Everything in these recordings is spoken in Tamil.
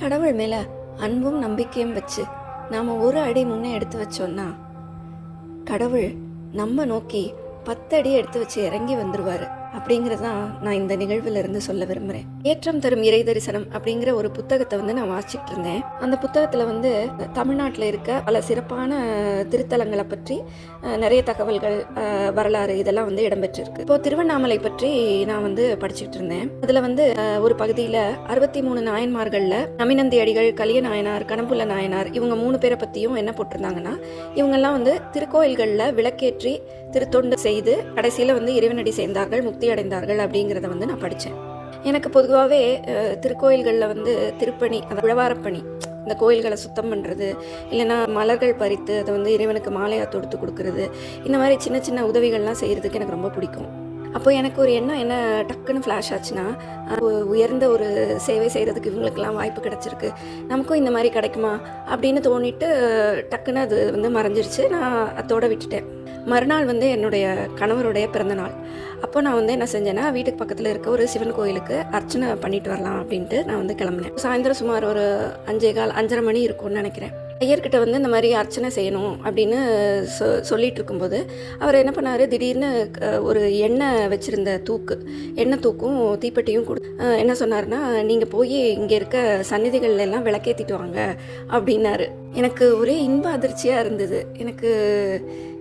கடவுள் மேலே அன்பும் நம்பிக்கையும் வச்சு நாம் ஒரு அடி முன்னே எடுத்து வச்சோன்னா கடவுள் நம்ம நோக்கி பத்து அடி எடுத்து வச்சு இறங்கி வந்துருவாரு. அப்படிங்கிறது தான் நான் இந்த நிகழ்வில் இருந்து சொல்ல விரும்புகிறேன் ஏற்றம் தரும் இறை தரிசனம் அப்படிங்கிற ஒரு புத்தகத்தை வந்து நான் வாசிச்சுட்டு இருந்தேன். அந்த புத்தகத்தில் வந்து தமிழ்நாட்டில் இருக்க பல சிறப்பான திருத்தலங்களை பற்றி நிறைய தகவல்கள் வரலாறு இதெல்லாம் வந்து இடம்பெற்றிருக்கு. இப்போ திருவண்ணாமலை பற்றி நான் வந்து படிச்சுட்டு இருந்தேன். அதில் வந்து ஒரு பகுதியில் அறுபத்தி மூணு நாயன்மார்களில் நமினந்தி அடிகள் கலிய நாயனார் கணம்புல நாயனார் இவங்க மூணு பேரை பற்றியும் என்ன போட்டிருந்தாங்கன்னா இவங்கெல்லாம் வந்து திருக்கோயில்களில் விளக்கேற்றி திருத்தொண்டு செய்து கடைசியில் வந்து இறைவனடி சேர்ந்தார்கள் முக்தி அடைந்தார்கள் அப்படிங்கிறத வந்து நான் படித்தேன் எனக்கு பொதுவாகவே திருக்கோயில்களில் வந்து திருப்பணி அந்த உழவாரப்பணி இந்த கோயில்களை சுத்தம் பண்ணுறது இல்லைன்னா மலர்கள் பறித்து அதை வந்து இறைவனுக்கு மாலையாக தொடுத்து கொடுக்கறது இந்த மாதிரி சின்ன சின்ன உதவிகள்லாம் செய்கிறதுக்கு எனக்கு ரொம்ப பிடிக்கும். அப்போ எனக்கு ஒரு எண்ணம் என்ன டக்குன்னு ஃப்ளாஷ் ஆச்சுன்னா உயர்ந்த ஒரு சேவை செய்கிறதுக்கு இவங்களுக்கெல்லாம் வாய்ப்பு கிடச்சிருக்கு நமக்கும் இந்த மாதிரி கிடைக்குமா அப்படின்னு தோணிட்டு டக்குன்னு அது வந்து மறைஞ்சிருச்சு. நான் அதோட விட்டுட்டேன். மறுநாள் வந்து என்னுடைய கணவருடைய பிறந்தநாள். அப்போ நான் வந்து என்ன செஞ்சேன்னா வீட்டுக்கு பக்கத்தில் இருக்க ஒரு சிவன் கோயிலுக்கு அர்ச்சனை பண்ணிட்டு வரலாம் அப்படின்ட்டு நான் வந்து கிளம்புனேன். சாயந்தரம் சுமார் ஒரு அஞ்சே கால் அஞ்சரை மணி இருக்கும்னு நினைக்கிறேன். ஐயர்கிட்ட வந்து இந்த மாதிரி அர்ச்சனை செய்யணும் அப்படின்னு சொ சொல்லிட்டு இருக்கும்போது அவர் என்ன பண்ணார்? திடீர்னு ஒரு எண்ணெய் வச்சுருந்த தூக்கு எண்ணெய் தூக்கும் தீப்பெட்டியும் கொடு என்ன சொன்னார்னா நீங்கள் போய் இங்கே இருக்க சந்நிதிகள் எல்லாம் விளக்கேற்றிட்டு வாங்க அப்படின்னாரு. எனக்கு ஒரே இன்ப அதிர்ச்சியாக இருந்தது. எனக்கு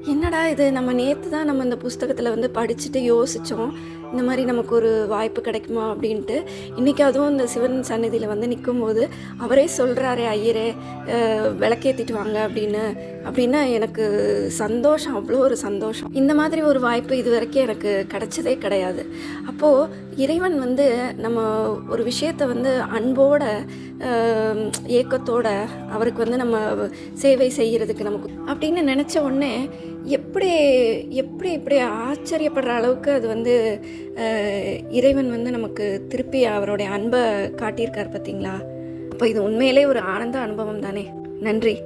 என்னடா இது? நம்ம நேற்று தான் நம்ம இந்த புஸ்தகத்தில் வந்து படிச்சுட்டு யோசித்தோம் இந்த மாதிரி நமக்கு ஒரு வாய்ப்பு கிடைக்குமா அப்படின்ட்டு. இன்றைக்கி அதுவும் இந்த சிவன் சன்னதியில் வந்து நிற்கும்போது அவரே சொல்கிறாரே ஐயரே விளக்கேற்றிட்டு வாங்க அப்படின்னு. அப்படின்னா எனக்கு சந்தோஷம் அவ்வளோ ஒரு சந்தோஷம். இந்த மாதிரி ஒரு வாய்ப்பு இது வரைக்கும் எனக்கு கிடைச்சதே கிடையாது. அப்போது இறைவன் வந்து நம்ம ஒரு விஷயத்தை வந்து அன்போட ஏக்கத்தோட அவருக்கு வந்து நம்ம சேவை செய்கிறதுக்கு நமக்கு அப்படின்னு நினச்ச உடனே எப்படி எப்படி இப்படி ஆச்சரியப்படுற அளவுக்கு அது வந்து இறைவன் வந்து நமக்கு திருப்பி அவருடைய அன்பை காட்டியிருக்கார் பார்த்தீங்களா? அப்போ இது உண்மையிலே ஒரு ஆனந்த அனுபவம் தானே. நன்றி.